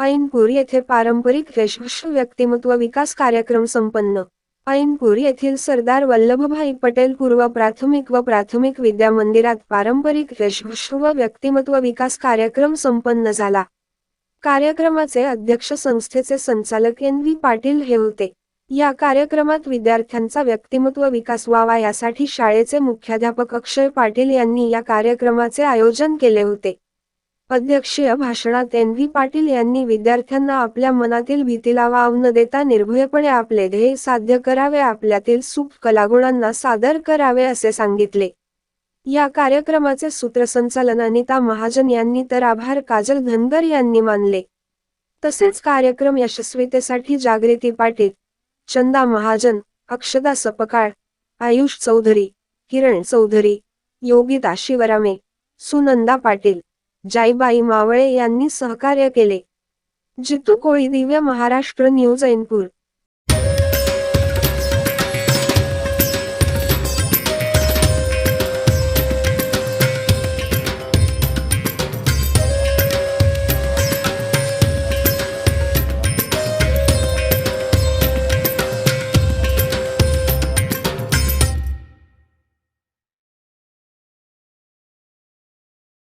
ऐनपूर येथे पारंपरिक वेशभूषा व्यक्तिमत्व विकास कार्यक्रम संपन्न. ऐनपूर येथील सरदार वल्लभभाई पटेल पूर्व प्राथमिक व प्राथमिक विद्या मंदिरात पारंपरिक वेशभूषा व व्यक्तिमत्व विकास कार्यक्रम संपन्न झाला. कार्यक्रमाचे अध्यक्ष संस्थेचे संचालक एन व्ही पाटील हे होते. या कार्यक्रमात विद्यार्थ्यांचा व्यक्तिमत्व विकास व्हावा यासाठी शाळेचे मुख्याध्यापक अक्षय पाटील यांनी या कार्यक्रमाचे आयोजन केले होते. अध्यक्षीय भाषणात एन व्ही पाटील यांनी विद्यार्थ्यांना आपल्या मनातील भीतीला वाव न देता निर्भयपणे आपले ध्येय साध्य करावे आपल्यातील सुख कलागुणांना सादर करावे असे सांगितले. या कार्यक्रमाचे सूत्रसंचालन अनिता महाजन यांनी तर आभार काजल धनगर यांनी मानले. तसेच कार्यक्रम यशस्वीतेसाठी जागृती पाटील चंदा महाजन अक्षदा सपकाळ आयुष चौधरी किरण चौधरी योगिता शिवरामे सुनंदा पाटील जाईबाई मावळे यांनी सहकार्य केले. जितू कोळी दिव्य महाराष्ट्र न्यूज ऐनपूर.